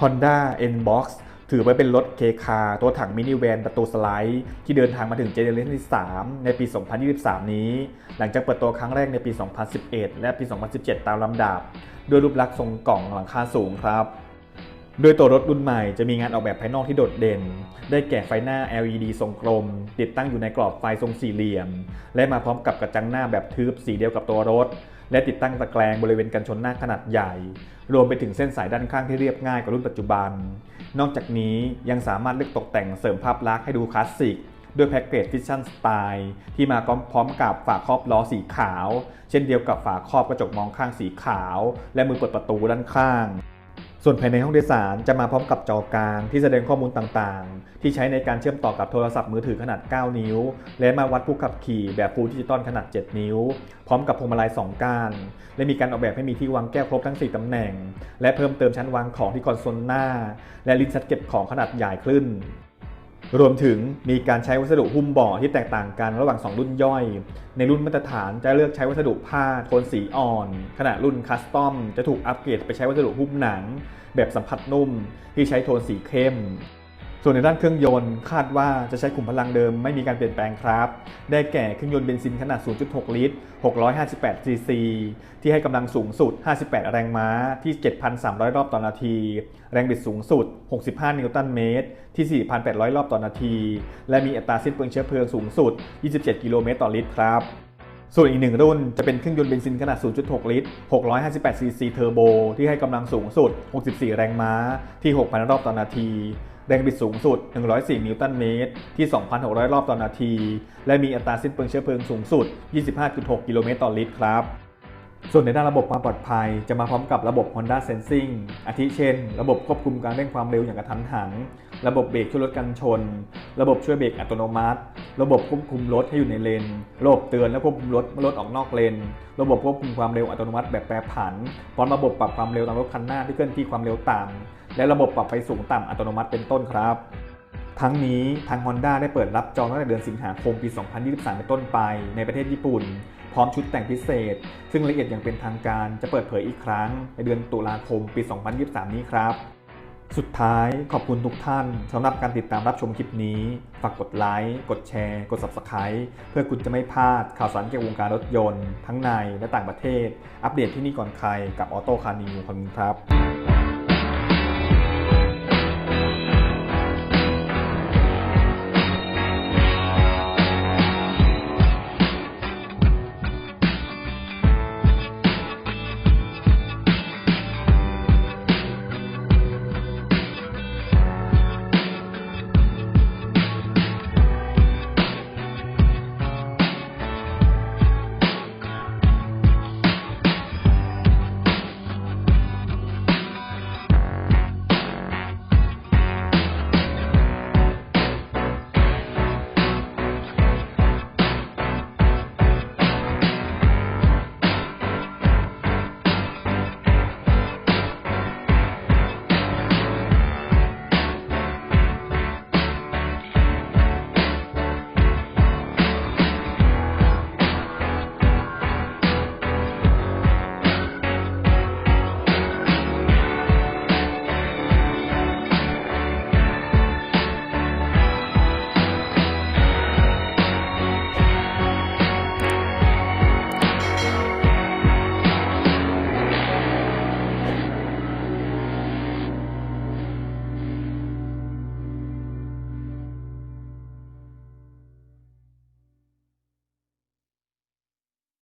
Honda N-Box ถือไว้เป็นรถเคคาตัวถังมินิแวนประตูสไลด์ ที่เดินทางมาถึงเจเนเรชันที่ 3 ในปี 2023 นี้ หลังจากเปิดตัวครั้งแรกในปี 2011 และปี 2017 ตามลำดับ ด้วยรูปลักษณ์ทรงกล่องหลังคาสูงครับโดยตัวรถรุ่นใหม่จะมีงานออกแบบภายนอกที่โดดเด่น ได้แก่ไฟหน้า LED ทรงกลม ติดตั้งอยู่ในกรอบไฟทรงสี่เหลี่ยม และมาพร้อมกับกระจังหน้าแบบทึบสีเดียวกับตัวรถ และติดตั้งตะแกรงบริเวณกันชนหน้าขนาดใหญ่ รวมไปถึงเส้นสายด้านข้างที่เรียบง่ายกว่ารุ่นปัจจุบัน นอกจากนี้ยังสามารถเลือกตกแต่งเสริมภาพลักษณ์ให้ดูคลาสสิกด้วยแพ็กเกจฟิชชั่นสไตล์ที่มาพร้อมกับฝาครอบล้อสีขาว เช่นเดียวกับฝาครอบกระจกมองข้างสีขาว และมือเปิดประตูด้านข้าง ส่วนภายในห้องโดยสารจะมาพร้อมกับจอกลางที่แสดงข้อมูลต่างๆ ที่ใช้ในการเชื่อมต่อกับโทรศัพท์มือถือขนาด 9 นิ้ว และมาวัดผู้ขับขี่แบบฟูลดิจิตอลขนาด 7 นิ้ว พร้อมกับพวงมาลัย2ก้าน และมีการออกแบบให้มีที่วางแก้วครบทั้ง 4ตำแหน่ง และเพิ่มเติมชั้นวางของที่คอนโซลหน้า และลิ้นชักเก็บของขนาดใหญ่ขึ้น รวมถึงมีการใช้วัสดุหุ้มบ่อที่แตกต่างกันระหว่าง 2 รุ่นย่อย ในรุ่นมาตรฐานจะเลือกใช้วัสดุผ้าโทนสีอ่อน ขณะรุ่นคัสตอมจะถูกอัปเกรดไปใช้วัสดุหุ้มหนัง แบบสัมผัสนุ่มที่ใช้โทนสีเข้ม ส่วนในด้านเครื่องยนต์คาดว่าจะใช้ขุมพลังเดิมไม่มีการเปลี่ยนแปลงครับ ได้แก่เครื่องยนต์เบนซินขนาด 0.6 ลิตร 658ซีซีที่ให้กำลังสูงสุด 58 แรงม้าที่ 7,300 รอบต่อนาที แรงบิดสูงสุด 65 นิวตันเมตร ที่ 4,800 รอบต่อนาที และมีอัตราสิ้นเปลืองเชื้อเพลิงสูงสุด 27 กิโลเมตรต่อลิตรครับส่วนอีกหนึ่งรุ่นจะเป็นเครื่องยนต์เบนซินขนาด 0.6 ลิตร 658 ซีซีเทอร์โบ ที่ให้กำลังสูงสุด 64 แรงม้า ที่ 6,000 รอบต่อนาที แรงบิดสูงสุด 104 นิวตันเมตร ที่ 2,600 รอบต่อนาที และมีอัตราสิ้นเปลืองเชื้อเพลิงสูงสุด 25.6 กิโลเมตรต่อลิตรครับ ส่วนในด้านระบบความปลอดภัยจะมาพร้อมกับระบบ Honda Sensing อาทิเช่น ระบบควบคุมการเร่งความเร็วอย่างกระทันหัน ระบบเบรกช่วยลดการชน ระบบช่วยเบรกอัตโนมัติ ระบบควบคุมรถให้อยู่ในเลน ระบบเตือนและควบคุมรถเมื่อรถออกนอกเลน ระบบควบคุมความเร็วอัตโนมัติแบบแปรผัน พร้อมระบบปรับความเร็วตามรถคันหน้าที่เคลื่อนที่ความเร็วต่ำ และระบบปรับไฟสูงต่ำอัตโนมัติเป็นต้นครับ ทั้งนี้ทาง Honda ได้เปิดรับจองตั้งแต่เดือนสิงหาคมปี 2023 เป็นต้นไป ในประเทศญี่ปุ่น พร้อมชุดแต่งพิเศษ ซึ่งรายละเอียดอย่างเป็นทางการจะเปิดเผยอีกครั้ง ในเดือนตุลาคมปี 2023 นี้ครับ สุดท้ายขอบคุณทุกท่านสำหรับการติดตามรับชมคลิปนี้ ฝากกดไลค์กดแชร์ กด Subscribe เพื่อคุณจะไม่พลาดข่าวสารเกี่ยวกับวงการรถยนต์ ทั้งในและต่างประเทศ อัปเดตที่นี่ก่อนใครกับออโต้คาร์นิวขอบคุณครับ